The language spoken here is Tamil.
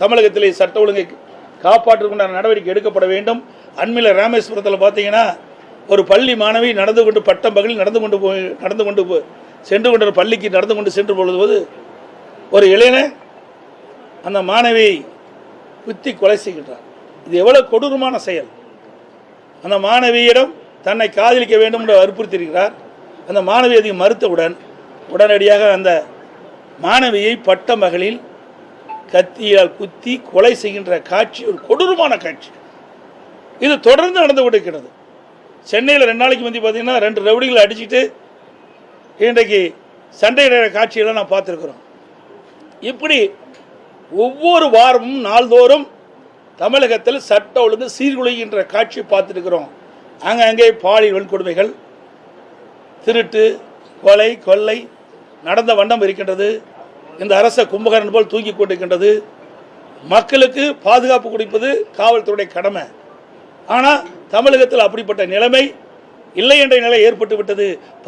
தமிழகத்திலே சட்ட ஒழுங்கை காப்பாற்றுவதற்குண்டான நடவடிக்கை எடுக்கப்பட வேண்டும். அண்மையில் ராமேஸ்வரத்தில் பார்த்தீங்கன்னா ஒரு பள்ளி மாணவி நடந்து கொண்டு பட்டம் பகலில் நடந்து கொண்டு போய் நடந்து கொண்டு போ சென்று கொண்ட பள்ளிக்கு நடந்து கொண்டு சென்று பொழுது ஒரு இளைஞன் அந்த மாணவியை குத்தி கொலை செய்கின்றார் இது எவ்வளோ கொடூரமான செயல். அந்த மாணவியிடம் தன்னை காதலிக்க வேண்டும் என்று வற்புறுத்தியிருக்கிறார். அந்த மாணவி அதை மறுத்தவுடன் உடனடியாக அந்த மாணவியை பட்ட மகளில் கத்தியால் குத்தி கொலை செய்கின்ற காட்சி ஒரு கொடூரமான காட்சி. இது தொடர்ந்து நடந்து கொண்டிருக்கிறது. சென்னையில் ரெண்டு நாளைக்கு முந்தி பார்த்தீங்கன்னா ரெண்டு ரவுடிகளை அடிச்சுட்டு இன்றைக்கு சண்டையிடுற காட்சிகளை நான் பார்த்துருக்குறோம். இப்படி ஒவ்வொரு வாரமும் நாள்தோறும் தமிழகத்தில் சட்ட ஒழுங்கு சீர்குலைகின்ற காட்சியை பார்த்துருக்குறோம். அங்கங்கே பாலியல் வன்கொடுமைகள் திருட்டு கொலை கொள்ளை நடந்த வண்ணம் இருக்கின்றது. இந்த அரச கும்பகரன் போல் தூங்கி கொண்டிருக்கின்றது. மக்களுக்கு பாதுகாப்பு கொடுப்பது காவல்துறை கடமை. ஆனால் தமிழகத்தில் அப்படிப்பட்ட நிலைமை இல்லை என்ற நிலை ஏற்பட்டு விட்டது